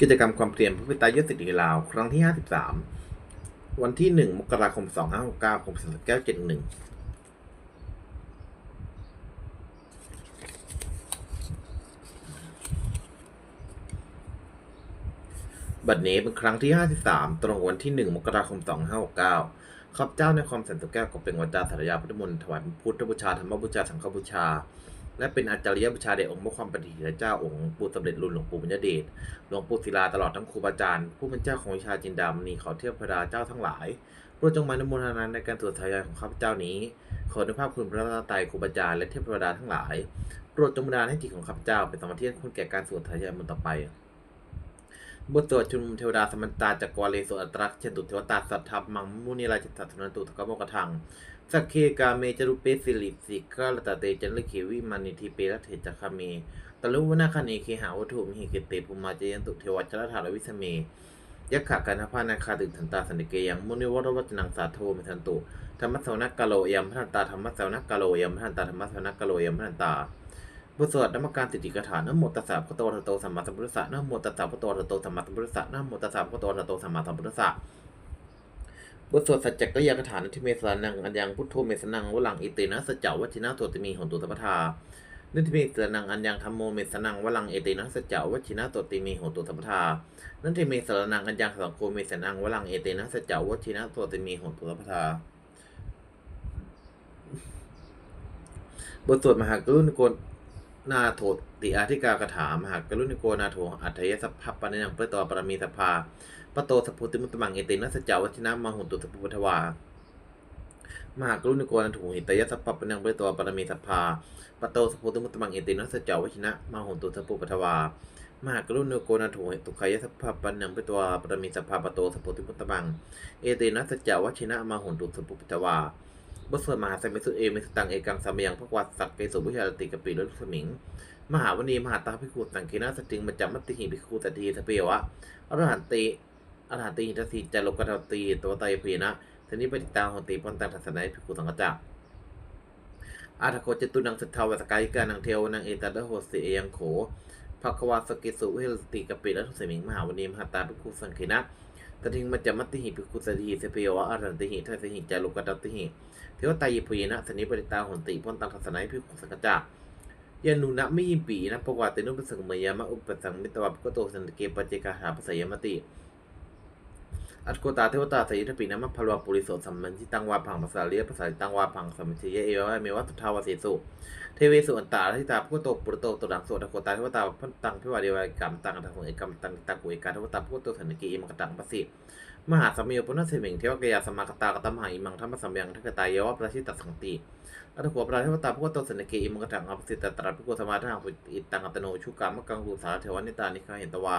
กิจกรรมความเพียรพระพิตายสิทธิลาว ครั้งที่ 53 วันที่ 1 มกราคม 2569คมสันแก้ว71บัดนี้เป็นครั้งที่ 53 ตรงวันที่ 1 มกราคม 2569ข้าพเจ้าในความสันติแก้วก็เป็นวจาสารยาพุทธมนต์ถวายพุทธบูชาธรรมบูชาสังฆบูชา และเป็นอาจารยบูชาแด่องค์พระความปฏิเเจ้าองค์ปู่สมเด็จรุ่นหลวงปู่บุญเดชหลวงปู่ศิลาตลอดทั้งครูบาอาจารย์ผู้เป็นเจ้าของวิชาจินดามณีขาเทียบพระดาเจ้าทั้งหลายโปรดจงมานุโมทนาในการตรวจทายาของข้าพเจ้านี้ ขอในภาพคุณพระตาไตรครูบาอาจารย์และเทพพระดาทั้งหลายโปรดจงบันดาลให้จิตของข้าพเจ้าเป็นสมาธิคุณแก่การสวดทายามันต่อไปบทสวดชุมนุมเทวดาสมันตาจักรวาเลโสอัตรักเชนตุเทวตาสัทธามังมุนีราชสัตนันตุทกโมกทัง สักเคกาเมจรุเปสิลิสิกาลตาเตจันลเควิมานิทิเปรเถจัคาเมตะลุวนาคเนเคหาวัตถุมิหิเกเตภูมาเจยันตุเทวัชรถาลวิสเมยักขะกันพานาคาติทันตาสันติเกยังมุนิวรวัจนังสาโทมิทันตุธรรมสวนักกะโลยมพันตาธรรมสวนักกะโลยมพันตาธรรมสวนักกะโลยมพันตาบทสวดนมัการติติกถานะโมตัสสะพระโตะระโตสัมมาสัมพุทธะนะโมตัสสะพระโตะระโตสัมมาสัมพุทธะนะโมตัสสะพระโตะระโตสัมมาสัมพุทธะ บทสวดสัจจกยากถานะทิเมสานังอัญญังพุทโธเมสนังวลังอิเตนะสัจจวัชินะโตติมีหนตุสัพพทานิทิเมสานังอัญญังธรรมโมเมสนังวลังเอเตนะสัจจวัชินะโตติมีหนตุสัพพทานันทิเมสานังอัญญังสังโฆเมสนังวลังเอเตนะสัจจวัชินะโตติมีหนตุสัพพทาบทสวดมหากรุณโก นาโถติอาธิกากถามหากกรุณิโกนาโถอัตยสัพพปนิยังเปตอปรมีสภาปโตสัพพุติมุตตมังเอตินัสจาวัชนะมหุตุสัพพุทธวามหากรุณิโกนาโถหิตยสัพพปนิยังเปตอปรมีสภาปโตสัพพุติมุตตมังเอตินัสจาวัชนะมหุตุสัพพุทธวามหากรุณิโกนาโถตุขายสัพพปนิยังเปตอปรมีสภาปโตสัพพุติมุตตมัง เอตินัสจาวัชนะมหุนตุสัพพุทธวา บสมหาสัมมิสุเอมิสตังเอกังสามยังพระวัตสักเกสุวิชาติกปิรุสมิง มหาวณีมหาตาภิกขุสังเคนะสติงมัจจมัตติหิภิกขุตติสเปียวะอรหันติอรหันติหิทสิจาโลกตติตัวไตพีนะสนิปติตาหนติพันตังทัศนัยภิกขุสังกจักอาทโคจตุนังสัทธาวสกายกานังเทวนังเอตัดโหสิเอยังโขภควาสกิสุวิหสติกปิรุสมิง มหาวณีมหาตาภิกขุสังเคนะ ตถิงมัจจมัตติหิภิกขุสติสเปยวะอรันติหิทัสหิจารุกตติหิเทวตายพีนะสนิปริตาหนติพ้นตังทัศนัยภิกขุสังกจักยานุนะไม่ยิปีนะปวัตินุปสังมยามะอุปสังมิตวะก็โตสันตเกปเจกาหาภาษยมติ อัตโกตาเทวตาสยิทปีนะมะพลวาปุริโสสัมมันทิตังวาพังภาษาเลียภาษาตังวาพังสัมมิเยะเอวะเมวัตถาวเสสุเทเวสุอันตาทิตาพุโตปุรโตตุดังโสตโกตาเทวตาพันตังพิวาเดวกรรมตังทังสงเอกรรมตังตะกุเอกาเทวตาพุโตสันติกอิมังตังปสิมหาสัมโยปุณณเสมิงเทวกยาสมากตากตัมหาอิมังธรรมสัมยังทักตายยวะประชิตตสังติอัตโกปราเทวตาพุทธสนเกอิมังกตังอภิสิตตระพิโกสมาทางอิตังอัตโนชุกามกังกุสาเทวนิตานิคาเห็นตวา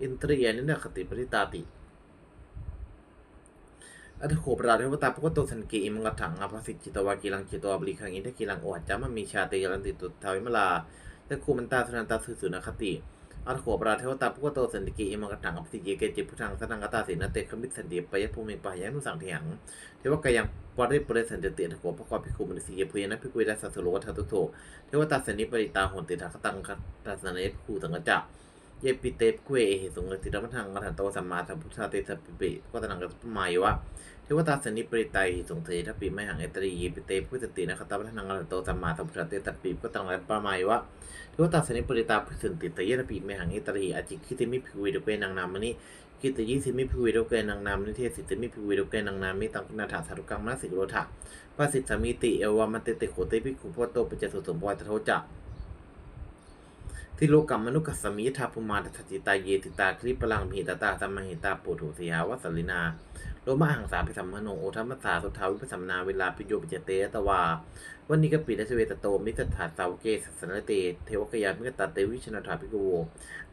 อินทรียนินาคติปริตาติ อัตโกปราเทวตาพุทธสนเกอิมังกตังอภิสิจิตวากิลังจิตวาบริคังอินทกิลังอหัจามันมีชาติยันติตุทาวิมลาตะคูมันตาสุนันตาสุสุนคติอัตโขปราเทวตาพุทธสันติกิอิมังกตังอภิสิเยเกจิพุทธังสนังกตาสินเตคมิสันติปยภูมิปายานุสังเถียงเทวกายังปริปริสันติเตถโกพระกอภิกขุมนิสีเยพุยนะภิกขุยได้สัสโลวัฏทุโตเทวตาสันนิปริตาหนติทักตังคัตตาสนเนภูสังกจัก เยปิเตปเกเวเหสุสงติรมัทังกัตโตสัมมาสัมพุทธาเตสัพปิก็ตนังกัตมายวะเทวตาสนิปริไตาหิสุงเททปปิไม่หังเอตรีเยปิเตพุทธตินะคตาพัฒนังกัตโตสัมมาสัมพุทธาเตสัพปิก็ตนังกัตปมายวะเทวตาสนิปริตาพุทธติตเยทัปปิไม่หังเอตรีอจิคิติมิภิกขุยดเกนังนามนิกิตยิสิมิพิวิโดเกนังนามนิเทศสิติมิพิวิโดเกนังนามิตังนาถาสารุกังมนสิโรถะปาสิสามิติเอวามันเตติโขเตปิคุพโตปัจจสุสมปวัตโทจะ ทิโลกัมมนุกัสมิทาภุมาตถจิตาเยติตาคลิปลังมีตาตาสัมมหิตาปุถุสีหาวัสลินาโลมาหังสาพิสัมมโนโอทัมมัสสาสุทาวิปสัมนาเวลาปิโยปิจเตตวาวันนี้ก็ปิดเสเวตโตมิสถาสาวเกสสนเตเทวกยามิกตาเตวิชนาถาภิกโว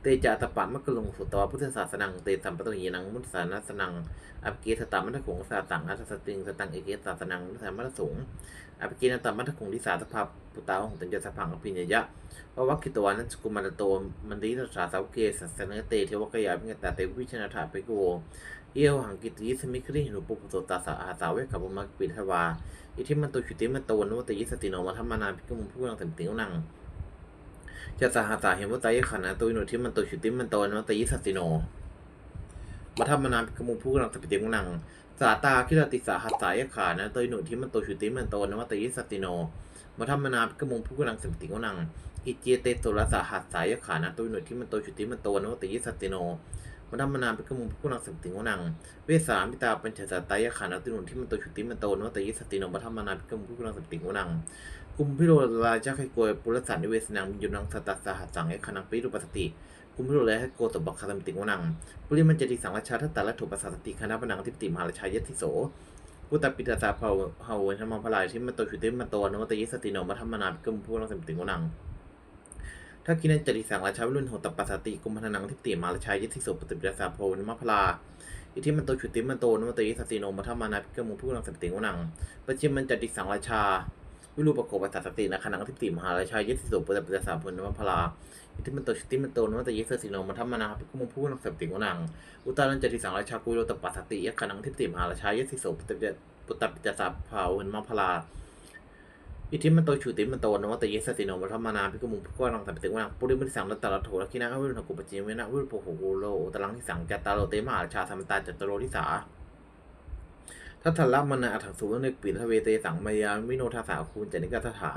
เตจาตปะมะกลงสุตวพุทธศาสนังเตสัมปตหีนังมุตสานัสนังอภิเกสตามัทถงสาตังอัตสติงสตังเอเกสาสนังมุตสามัทสงอภิเกนตามัทถงทิสาสภา ปุตตาของตัญญสพังอภิญญะววัคคิตวานัสกุมารโตมันดิสาสาวเกสัสนเตเทวกยามิกตาเตวิชนาถาภิกโวเอียวหังกิตยิสมิคริหนุปุปโตตาสาอาสาเวกับบุมักปิทวาอิทิมันโตชุติมันโตนวตยิสติโนมัทมานาภิกมุผู้นังสันติวนังจะสหัสาเหมุตายขันนะตัวอินุที่มันตัวชุติมันโตนวัตยิสติโนมาทำมานามกมุผู้กำลังสปิติงนังสาตาคิรติสาหัสสายขานะตัวอินุที่มันตัวชุติมันโตนวตยิสติโน มาทำมานามกมุผู้กำลังสปิติงนังอิเจเตโตรสาหัสสายขานะตัวอินุที่มันโตชุติมันโตนวตยิสัสติโนมาทำมานามกมุผู้กำลังสปิติงนังเวสามิตาปัญจสตายขานะตัวอินุที่มันโตชุติมันโตนวตยิสัสติโนมาทำมานามกมุผู้กำลังสปิติงนังกุมพิโรราชาไคโกยปุรสันนิเวสนังยุนังสตัสสหัสสังเอขนังปิรุปสติกุมพิโรและให้โกตบักคาสมติงวนังปุริมันจติสังราชาทัตตะละถุปัสสติคณะปนังทิปติมหาราชายติโส พุตตปิตาสาภาเฮาธรรมพลายที่มันตัวชุดติมันโตนวัตยิสติโนมัทมนากุมพูนังสมติงวนังถ้ากินันจติสังราชาวิรุณโหตปัสสติกุมพนังทิปติมาราชายติโสปติปิตาสาภาวธรรมพลาอิที่มันตัวชุดติมันโตนวัตยิสติโนมัทมนากุมพูนังสมติงวนังปัจจิมันจติสังราชา วิรูปโกปัสสตินะขณะที่ติมหาราชายิสิสุปตปิตาสาพุนนวพลาอิทิมันโตชิติมันโตนวัตยิสสิโนมัทมนาภิกุมพูนักสติงวนังอุตารันจติสังราชากุโรตปัสสติยะขณะที่ติมหาราชายิสิสุปตปิปุตตปิตาสาภาวุนมพลาอิทิมันโตชูติมันโตนวัตยิสสิโนมัทมนาภิกุมพูนักสติงวนังปุริมิสังรัตตะโถรกินาวิรุณกุปจิเวนะวิรุปโหโกโลตะลังที่สังจัตตาโลเตมหาราชาสัมตาจัตตโรทิสา ทัทธละมนาอัถังสุวนึกปิทเวเตสังมายาวิโนทาสาคูณจนิกาตถา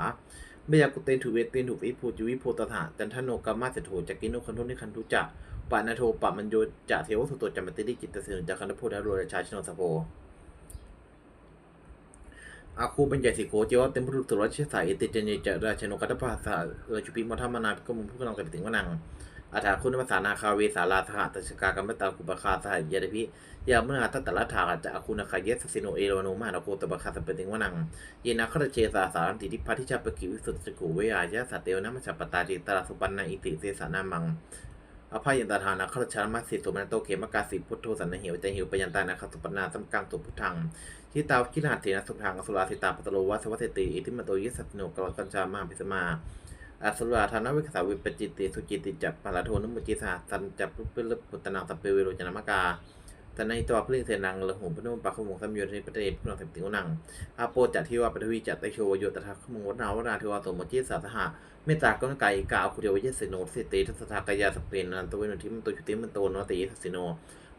เมยากุเตนถุเวเตนถุวิภูจุวิโพตถาจันทโนกามาเสโถจักินโนคันทุนิคันทุจะปานาโทปะมันโยจะเทวสุโตจัมปติริจิตตเสนจักคันโพธาโรราชาชนสโพอาคูเป็นใหญ่สิโกเจวะเต็มพุทธตุรชิสายติจเนจราชนกัตภาสาเอจุปิมัทมนาพิกมุผู้กำลังกระติงวนัง อาถาคุณภาษานาคาเวสาลาสหตชกากรรมตาคุปคาสหยาดพิยาเมื่อตัตตละถาจะอคุณคายสสิโนเอโรโนมานโกตบคาสเปติงวนัง เยนาครเชสาสารติทิพัทิชาปกิวิสุทธิกุเวยายะสัตเตวนะมัชปตาจิตราสุปันนาอิติเสสานามังอภัยยันตทานาครชามาสิโตมนโตเขมกาสิพุทโธสันนหิวใจหิวปยันตานาคสุปนาสัมกังตุพุทังทิตาคินาเทนะสุทังอสุราสิตาปตโลวัสวัสติอิทิมโตยิสัตโนกรกัญชามาพิสมา อสุราธานวิกษาวิปจิตติสุจิติจัปปาลาโทนุมุจิสาสันจับปุปลปุตนังสัพเปเวโรจนามกาแต่ในตัวพลิเสนังละหูพนุมปะขมงสัมโยชนิปเตพุนังสัมติวนังอาโปจัตทิวาปทวีจัตไตโชวโยตถาขมงวนาวนาวาสมจิสาสหะเมตตากนไกกาคุเดวิเยสโนสิติทัสทากายาสเปนนันตเวนุทิมตุชุติมันโตนวติยสสิโน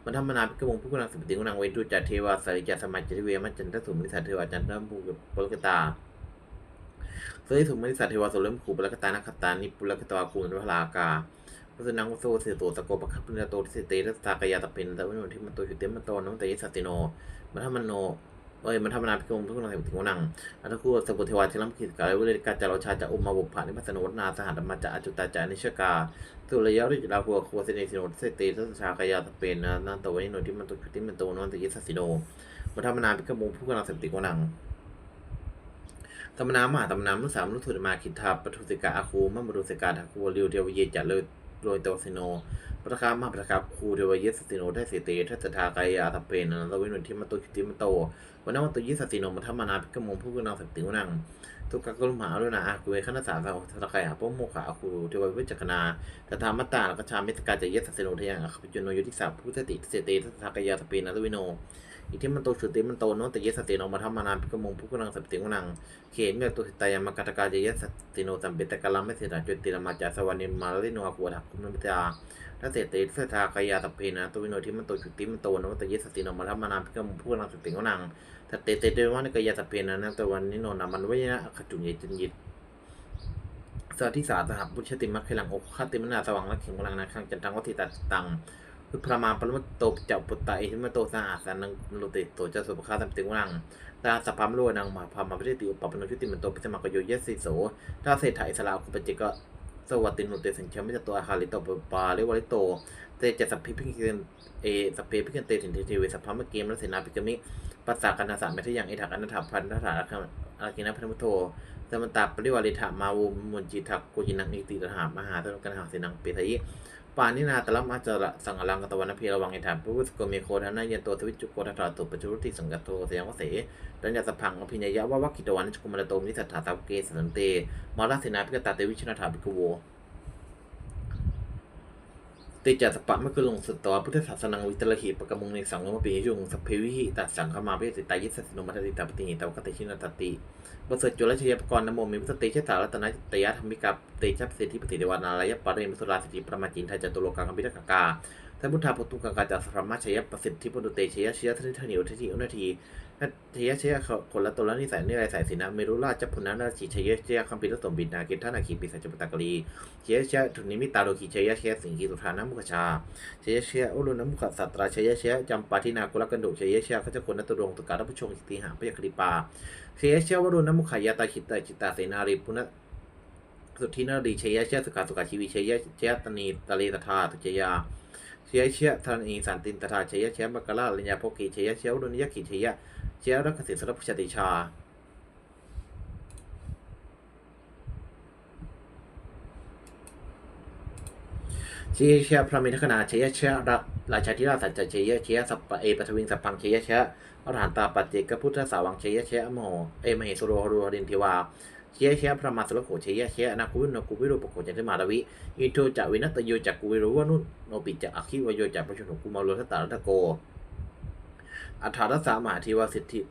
มันธรรมนาพิกมงผู้กำลังสัมติวนังเวนตุจัตเทวาสาริจัสมัจจิเวมัจจันทสุมิสัตเทวาจันทบุปลกตา สยสุมนิสัตเทวาโสเลมขูปลกตานักตานิปุลกตวาคูนพลากาพระสนังวโซเสโตตะโกปะคับพุญญโตทิเสเตทัสตากายาตะเป็นตะวิโนทิมันโตชุเตมันโตนังแต่ยสัตติโนมันทำมันโนเอ้ยมันทำนาพิกงทุกนังถึงนังอัตคูสกุเทวาชิลัมกิจกาลวิเลกาจารชาจะอุมาบุพานิพัสนวนาสหัสมาจะอจุตาจานิชกาสุรยาริจลาหัวโคเสเนสิโนเสเตทัสชากายาตะเป็นนันตะวิโนทิมันโตชุติมันโตนังแต่ยสัตติโนมันทำนาพิกงผู้กำลังสติกวนัง ตมนามหาตมนามุสามุทุตมาคิทาปทุสิกาอาคูมัมรุสิกาทาคูริวเทวเยจัเลยโรยโตสิโนปะคามาปะคาคูเทวเยสสิโนได้สิเตทัสทากายาทัพเปนนันตวินุทิมโตชิติมโตวันนั้นวันตุยิสสิโนมัทมานาพิกมงผู้กุณาสติวนังทุกกกุลมหาลุนาอากุเวขณสาสาวทากายาปโมขาอาคูเทวเวจักนาตถามตตาลกชามิสกาจะเยสสิโนทยังอคปิจุโนยุติสาพุทธติเสเตทัสทากายาทัพเปนนันตวิโน อิทิมันโตชุติมันโตโนแต่ยสติโนมาทำมานาพิกมงผู้กำลังสับติงวนังเขนเมื่อตุสิตายามากาตกาเยสติโนสัมเปตกาลัมไม่เสดาจุติลมาจาสวรรณิมาลิโนอากัวทักคุมนุตาถ้าเสติเสทากายาตเพนะตัววิโนที่มันโตชุติมันโตโนแต่ยสติโนมาทำมานาพิกมงผู้กำลังสับติงวนังถ้าเตเตเดวันกายาตเพนะนะตะวันนิโนนามันวินะขจุนยจินยิตสาธิสาสหบุชติมัคคลังอกคติมนาสว่างและเข็งพลังนะขังจันทังวัติตัดตัง พระมาปรมโตจับปุตตะเอหิมโตสหาสานังโลติโตจะสุภคาสัมติงวังตาสัพพามโลนังมาพามาพิติอุปปนชุติมันโตปิสมากโยยสิโสถ้าเศรษฐาอิสลาคุปจิกะสวัสตินุเตสัญชมิจตัวอาคาลิโตปปาเลวลิโตเตจะสัพพิพิกเนเอสัพเพพิกเตสินเทเทเวสัพพามเกมและเสนาพิกมิปัสสากันนาสาเมทยังเอิทักอนัถาพันธถาอากินะพันธุโทสมันตาปริวาริถามาวุมุนจิทักโกจินังอิติตหามหาตนกันหาเสนังเปทยิ ปานินาตละมาจระสังลังกตวันพีระวังอิฐานพุทธโกเมโคทนายันโตสวิจุโกทัตถาตุปัจจุรุติสังกัตโตเสียงวเสดัญญาสพังอภิญญะว่าวักกิตวันจุกุมารโตมิสัทธาตาเกสันเตมาราเสนาพิกตาเตวิชนาถาภิกโวติจจสปะมะกุลงสุตตวพุทธศาสนังวิตรหิปะกมุงในสังโนมปียุงสัพเพวิหิตัสสังขมาเวสิตายิสสนุมัตติตาปฏิหิตาวกติชินตติ ประเสริฐจุลชยปกรณ์นโมมิมุตติเชตารัตนตยธรรมิกาเตชัพสิทธิปฏิเดวานารายปาริมสุราสิทธิประมาจินทาจตุโลกังคมิตกกาท่านพุทธาพุตุกังกาจัสรมาชยประสิทธิปุตเตชยเชียทนิทนิวทิทิอุนาทีนัทยเชียคนละตัวละนิสัยนิไรสายสินะเมรุราชพุนานาชิชยเชียคัมปิรสมบินาเกท่านาคีปิสัจปตากรีเชียเชียทุนิมิตาโลกิเชียเชียสิงคีตุธานามุขชาเชยเชียอุลุนมุขสัตราเชยเชียจำปาทินากุลกันดุเชยเชียขจคนนัตุรงตุการผู้ชงติหาพยคติปาเชยเชียวรุนมุขายาตาขิตาจิตาเสนารีปุณสุทินารีเชยเชียสุขาสุขาชีวิเชยเชียตนีตะเลตถาตุเชยาเชยเชียธนีสันตินตถาเชยเชียมกลาลิญญาโพกีเชยเชียอุลุนยกิเชย เชียรักษิสรพุชติชา เชยเชียพระมิทคณาเชยเชียรัราชาธิราชสัจเชยเชียสัพปเอปทวิงสัพพังเชยเชียอรหันตาปัจเจกพุทธสาวังเชยเชียอโมเอมเหสุโรหรุหรินทิวาเชยเชียพระมาสุรโขเชยเชียอนาคุวินโนกุวิโรปโขจันทมาดวิอินโทจะวินัตโยจักกุวิโรวานุโนปิจะอคิวโยจักปชนกุมาโลทัตตารัตโก อัฏฐรัสสามหาธิวสิทธิ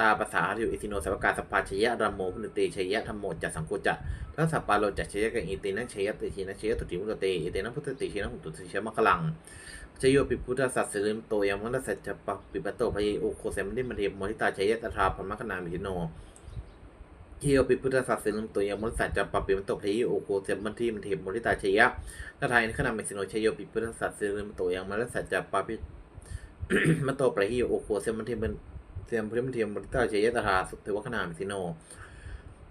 ตาภาษาทิวอิติโนสวกาสปาชยะรัมโมพุนเตชยะธรรมโมจัสังโกจะทัสสปาโลจัชยะกันอิตินังชยะติชินังชยะตุติมุตเตอิตินังพุทธติชินัหุตุติชยะมะกลังชโยปิพุทธสัสสริมโตยมังนัสสัจจปะปิปโตพยโอโคเสมนิมันเทมโมทิตาชยะตถาพมคนามิโนเฮียปิพุทธสัสสริมโตยมังนัสสัจจปะปิปะโตพระเยโอโคเสมมันทิมันเทมโมทิตาชยะตถาอินขนามิสิโนชโยปิพุทธสัสสริมโตยมังนัสสัจจปะปิ มะโตปะหิโอโคเซมันเทมันเซมพริมเทียมบริตาเจยตถาสุเทวคณามิสิโน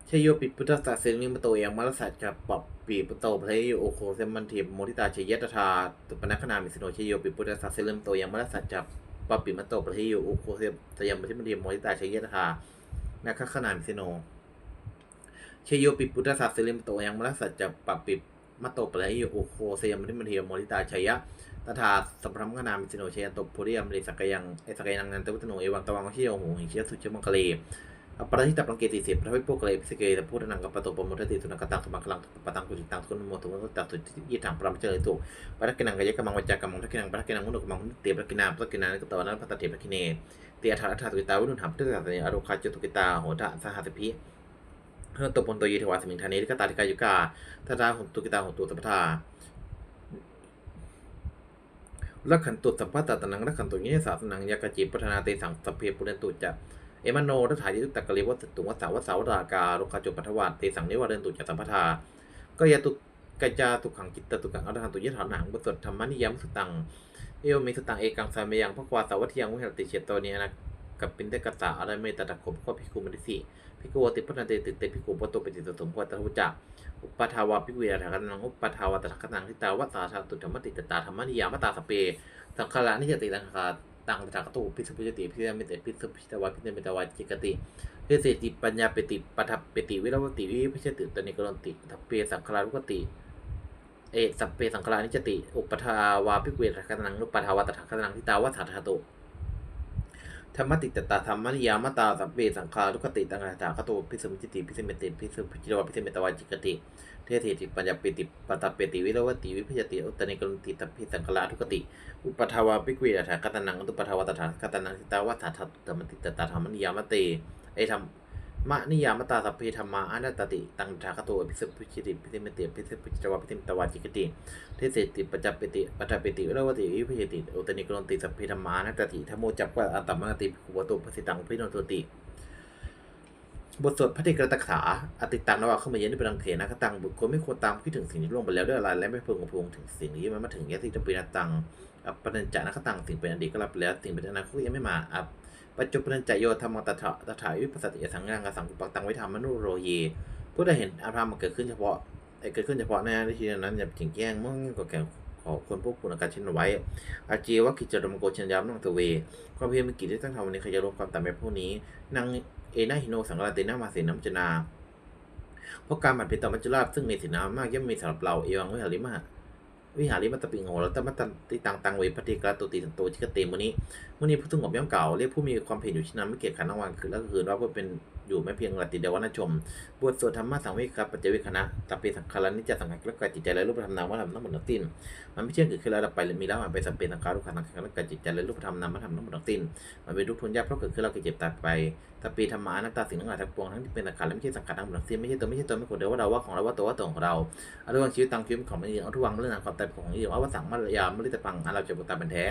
เชยโยปิพุทธสัสเสนิมโตยังมัลสัจจะปรับปีปโตพระหิโอโคเซมันเทียมโมทิตาเจยตถาตุปนัคณามิสิโนเชยโยปิพุทธสัสเสนิมโตยังมัลสัจจะปรับปีมะโตพระหิโอโคเซสยามพริมเทียมโมทิตาเจยตถานัคคณามิสิโนเชโยปิพุทธสัสเสนิมโตยังมัลสัจจะปรับปี มะโตพระหิโอโคเซยมพริมเทียมโมทิตาเจยะตถาสัพพะมกนามิสิโนเชยตบโพธิยมริสักยังเอสักยังนันตวุตโนเอวังตวังเชียวหูหิเชียสุจมังคเลอปรทิตาปังเกติเสพพระวิปุกเลพิสเกตพุทธนังกับปะโตปมุทติสุนักตังสมังคลังปตังกุจิตังสุนโมตุมุตตสุจิยิถังปรามเจริตุปรักกินังกายกมังวัจกมังทักกินังปรักกินังมุนุกมังเตียปะกินาปะกินานกตวนั้นปะตะเทปะกิเนเตียถาอัฏฐาตุกิตาวุนุหัมพุทธศาสนาอรุคาจตุกิตาโหทะสหัสพิ เพื่อตบนตัวยีเทวาสมิงธานีกตาติกายุกาทาราหุตุกิตาหุตุสัพพทารักขันตุสัมพัตตนังรักขันตุเยสาสนังยากจิปัฒนาเตสังสพเพปุเรนตุจะเอมโนทัฏฐายิตุตตะกะลิวัตตุวัสสาวสาวราการุคาจุปัทวาเตสังนิวาเรนตุจะสัมปทาก็ยาตุกจาตุขังจิตตตุขังอรหันตุยถานังบทสดธรรมนิยมสตังเอวมีสตังเอกังสามยังพระควาสาวัตยังวิหารติเชตโตเนียนะกับปินเตกัสสะอะไรเมตตะขบข้อพิคุมดิสิ พิกุวติพันเตติเตพิกุปโตปฏิตสมควตะหุจักอุปทาวาปิเวราถานังอุปทาวาตถาคตังทิตาวัตตาชาตุธรรมติตตาธรรมนิยามตาสเปสังขารนิจติตังคาตังตถาคตุพิสุพิจติพิเศษมิเตพิสุพิจตวาพิเศษมิตวาจิกติเพิเศษติปัญญาปติปัทัปติวิรวติวิพิเชติตนิกรนติทัพเปสังขารุกติเอสัพเปสังขารานิจติ อุปทาวาพิเวรคตังอุปทาวาตถาคตังทิตาวัฏฐาธาตุ ธรรมติตตาธรรมนิยามตาสัพเปสังขารุกติตังตถาคตุพิสุมิจติพิสุมิติพิสุพิจตวาพิสุมิตวาจิกติเทเทติปัญญปิติปัตปติวิรวติวิพิจติอุตนิกรุติตัพิสังขาราทุกติ อุปทาวาปิกเวรถากตนังอุปทาวาตถากตนังสิตาวัฏฐาทัตตมติตตาธรรมนิยามเตไอธรรม มะนิยามตาสัพเพธรรมาอนัตติ ตังทาคโตพิสุพิจิติพิเศษเมติพิเศษพิจวาพิเศษตวาจิกติเทเสติปัจจปติปัจจปติวิรวติวิพิจติอุตนิกรนติสัพเพธรรมาอนัตติธโมจักวะอัตตมนติภิกขุวตุปสิตังพิโนโตติ บทสวดพระเทกรตถาอติตังนวะเข้ามาเย็นในพลังเถนะกตังบุคคลไม่ควรตามคิดถึงสิ่งที่ล่วงไปแล้วด้วยอะไรและไม่พึงพวงถึงสิ่งนี้มันมาถึงยะติจะปีนตังอัปปนัญจานะกตังสิ่งเป็นอดีตก็รับแล้วสิ่งเป็นอนาคตยังไม่มาอ ปัจจุบันจโยธรรมตถาตถาวิปัสสติสังฆังกสังกุปักตังไว้ธรรมมนุโรเยผู้ได้เห็นอาภรรมมันเกิดขึ้นเฉพาะเกิดขึ้นเฉพาะในนาทีนั้นอย่าจริงแจ้งมั่งก็แก่ขอคนพวกคุณอาการเช่นไว้ อาจีวะกิจจรมโกชัญญามนังตเว ความเพียรมีกิจที่ต้องทำวันนี้ขยายรวมความตามแบบพวกนี้นางเอนาฮิโนสังกราเตนามาเสนัมจนา เพราะการบัดเป็นต่อมัจจุราชซึ่งในสินามากย่อมมีสำหรับเราเอวังวิหาริมา วิหาริมัตปิงโหแล้วตมัตติตังตังเวปฏิกราตุติสันโตชิกเตมุนี้มุนี้ผู้ถึงหอบย่อมเก่าเรียกผู้มีความเพียรอยู่เช่นนั้นไม่เกียจขันนวันคือแล้วคือว่าผู้เป็น อยู่ไม่เพียงหละติเดววันชม บทสวดธรรมะสังวชครัปัจจวิคณะตัปปีสังขารนิจจสังขารและกายจิตใจและรูปธรรมนามว่าธรรมทั้งหมดทั้งสิ้น มันไม่เชื่อเกิดขึ้นแล้วดับไปเลยมีแล้วมันเป็นสัพเพสังขารรูปขันธ์สังขารและกายจิตใจและรูปธรรมนามว่าธรรมทั้งหมดทั้งสิ้น มันเป็นทุกข์ทุนยากเพราะเกิดขึ้นแล้วก็เจ็บตายไปตัปปีธรรมะอนัตตาสิ่งทั้งหลายทั้งปวงทั้งที่เป็นสังขารและไม่ใช่สังขารทั้งหมดทั้งสิ้นไม่ใช่ตัวไม่ใช่ตัวไม่ควรเดียวว่าเราว่าของเราว่าตัวว่าตัวของเราอารุวังชีวิตตังชีวิตของมันเองเอาทุกวังเรื่องความตายของมันเองว่าสังมารยามฤตปังอาเราจะบุตตาเป็นแท้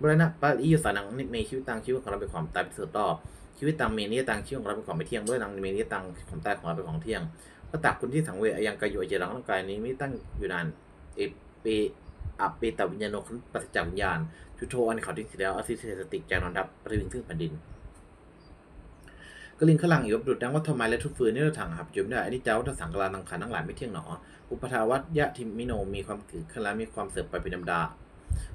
บรณะปาอิยุสานังนิเมชีวิตตังชีวิตของเราเป็นความตายเป็นสุดรอบ ชีวิตตังเมนิยตังชีวิตของเราเป็นของไม่เที่ยงด้วยนังเมนิยตังของตายของเราเป็นของเที่ยงพระตักคุณที่สังเวยอยังกายโยเจรังร่างกายนี้ไม่ตั้งอยู่นานเอเปอัปเปตวิญญาโนคันปัจจักวิญญาณชุโทอันเขาทิ้งเสียแล้วอสิเสสติกจานอนดับปริวิงซึ่งแผ่นดินกลิงขลังอยู่บดุดดังวัฏทำไมและทุกฟืนนี่เราถังหับจุมได้อันนี้เจ้าถ้าสังกลาตังขันทั้งหลายไม่เที่ยงหนอ อุปทาวัตยะทิมิโนมีความเกิดขล้วมีความเสื่อมไปเป็นธรรมดา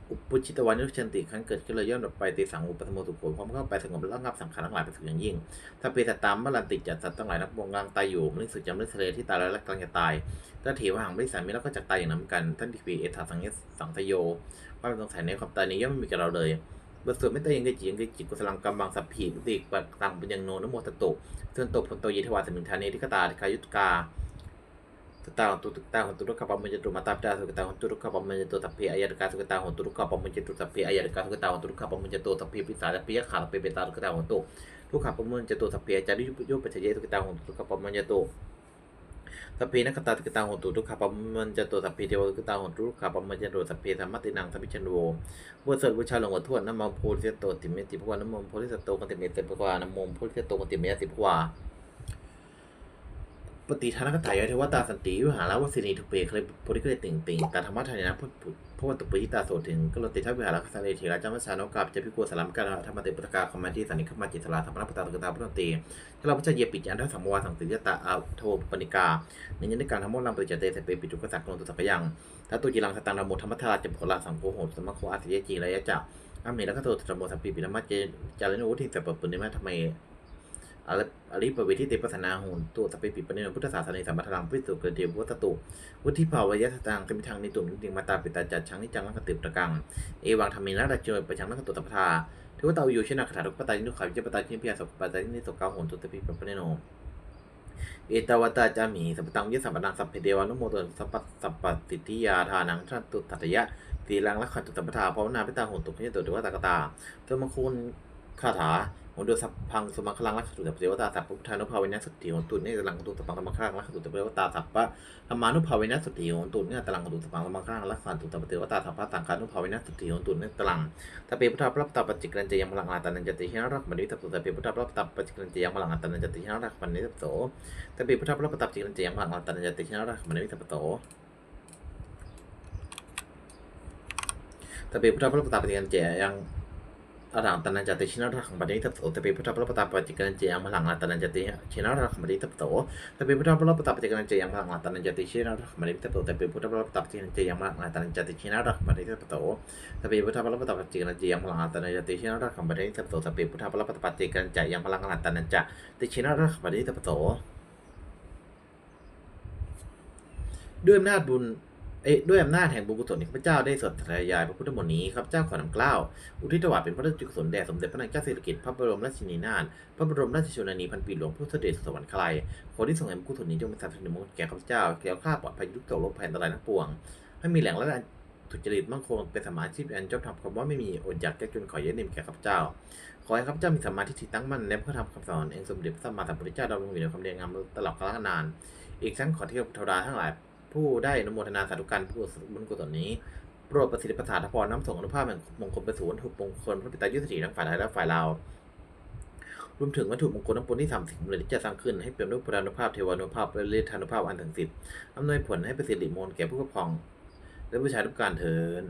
อุปชิตวันุชันติขันเกิดขึ้นเลยย่อมดับไปตีสังอุปสมโมสุโขพร้อมเข้าไปสงบระงับสังขารทั้งหลายไปสุขอย่างยิ่ง ถ้าเป็นสัตว์ตามมรันติจัดสัตว์ทั้งหลายนับวงกลางตายอยู่มนุษย์สุดจำมนุษย์ทะเลที่ตายแล้วและกำลังจะตายถ้าถีว่าหางไม่สามีแล้วก็จะตายอย่างนั้นเหมือนกัน ท่านทีพีเอธาสังเยสสังทโยว่าเป็นสงสัยในความตายนี้ย่อมไม่มีกับเราเลยบทสวดไม่ตายยังไงจียังไงจิกุศลังกำบังสัพพีติปัตังเป็นยังโนนโมตตุเสื่อนตบผลโตยิทวาสมิงธานีทิกตาทิกายุตกา tentang untuk tentang untuk ruka pamanjatu mata pada suka tahu untuk ruka pamanjatu tapi ayat dekat suka tahu untuk ruka pamanjatu tapi ayat dekat suka tahu untuk ruka pamanjatu tapi bisa tapi ya kalau tapi betar suka tahu untuk ruka pamanjatu tapi jadi yo percaya suka tahu untuk ruka pamanjatu tapi nak kata kita tahu untuk ruka pamanjatu tapi dia suka tahu untuk ruka pamanjatu tapi sama tinang tapi cenderung บทสวดบูชาหลวงพ่อทวดน้ำมันโพธิสัตโตติเมติภวาน้ำมันโพธิสัตโตกันติเมติภวาน้ำมันโพธิสัตโตกันติเมติภวา ปฏิทานกถายะเทวตาสันติวิหารวสินีทุเปเคยโพธิเคยติ่งติงตาธรรมะทานนะพุทธพระวัตุปิตาโสถึงก็ลติทัพวิหารคสาเลเถระจามัสานกับจะพิโกสลัมกาธรรมเตปุตกาคอมมาที่สันนิขมาจิตสลาธรรมะปตาตุกตาพุทธตีถ้าเราพระเจ้าเยปิจันทสัมวาสังสิยตาอาโทปนิกาในยันในการทำมดลำปฏิจเตสเปปิจุกสักโนตุสัพยังถ้าตุจิลังสตังนโมธรรมทาราจะโพลาสังโฆโหสมะโคอาสิยจีระยะจะอามีแล้วก็โทธรรมโมสัพพิปินมัจเจจาริโนวุฒิสัพปุณิมะทำไม อริอริปเวทิเตปัสนาหุนตัวสเปปิปเนพุทธศาสนาสัมปทานพิสุกเดียวัตตุวุฒิภาวยะตังกมิทางนิตุมนิติมาตาปิตาจัดชังนิจังลักติปตะกังเอวังธรรมินาราจยประชังลักตุตัพทาเทวตาอยู่ชนะคาถาทุกปตานินุขาวิจปตาชินพิยาสปตานิสกาหุนตุตปิปปเนโนเอตาวตาจามีสัพตังยสัมปนังสัพเพเดวานุโมตุสัพพสัพปติทิยาทานังทัตุตัตยะตีลังลักขัตุตัพทาภาวนาพิตาหุนตุขยิตุเทวตากตาเทวมคุณคาถา โหดูสัพพังสมังคลังลักขตุตเทวตาสัพพุทธานุภาเวนะสติโหตุเนตลังตุสัพพังสมังคลังลักขตุตเทวตาสัพพะธรรมานุภาเวนะสติโหตุเนตลังตุสัพพังสมังคลังลักขตุตเทวตาสัพพะสังฆานุภาเวนะสติโหตุเนตลังตะเปพุทธาพระตาปัจจิกรันจะยังพลังอาตานันจติหิรักมันนิทัพตะเปพุทธาพระตาปัจจิกรันจะยังพลังอาตานันจติหิรักมันนิทัพโสตะเปพุทธาพระตาปัจจิกรันจะยังพลังอาตานันจติหิรักมันนิทัพโสตะเปพุทธาพระยัง อรหังตนันจัติชินารักขังปฏิทับโตแต่ปพุทธปรปตาปฏิกันเจียงพลังอัตนันจัติชินารักขังปฏิทับโตแต่ปพุทธปรปตาปฏิกันเจียงพลังอัตนันจัติชินารักขังปฏิทับโตแต่ปพุทธปรปตาปฏิกันเจียงพลังอัตนันจติชินรักขังปฏิทัพโสตเปพุทธปรปตาปฏิกันเจียงพลังอัตนันจติชินรักขังปฏิทัพโสตเปพุทธปรปตาปฏิกันเจียงพลังอัตนันจติชินรักขังปฏิทัพโสด้วยอำนาจบุญ ด้วยอำนาจแห่งบุญกุศลที่ข้าพเจ้าได้สดทยายพระพุทธมนต์นี้ข้าพเจ้าขอนำเกล้าอุทิศถวายเป็นพระราชกุศลแด่สมเด็จพระนางเจ้าสิริกิติ์พระบรมราชินีนาถพระบรมราชชนนีพันปีหลวงผู้เสด็จสวรรคลายขอที่ทรงแห่งบุญกุศลนี้จงเป็นสัพพะมงคลแก่ข้าพเจ้าแก้วข้าปลอดภัยยุคตกลบภัยอันตรายทั้งปวง ให้มีแหล่งและทุจริตมั่งคงเป็นสมาชีพอันชอบทำคำว่าไม่มีอดอยากแก้จนขอเย็นนิ่มแก่ข้าพเจ้า ขอให้ข้าพเจ้ามีสมาธิที่ตั้งมั่นในพระธรรมคำสอนเองสมเด็จพระสัมมาสัมพุทธเจ้าดำรงอยู่ในความดีงามตลอดกาลนาน อีกทั้งขอเทวเทวดาทั้งหลาย ผู้ได้อนุโมทนาสาธุการผู้บุญกุศลนี้โปรดประสิทธิประสาทพรน้ำส่งอนุภาพแห่งมงคลไปสู่วัตถุมงคลพระปิตายุทธถีทั้งฝ่ายไทยและฝ่ายลาวรวมถึงวัตถุมงคลทั้งปวงที่สามสิ่งสำเร็จที่จะสร้างขึ้นให้เปี่ยมด้วยพลานุภาพเทวานุภาพและฤทธานุภาพอันถึงสิทธิ์อำนวยผลให้ประสิทธิมงคลแก่ผู้ปกครอง และผู้ใช้ทุกการเทิน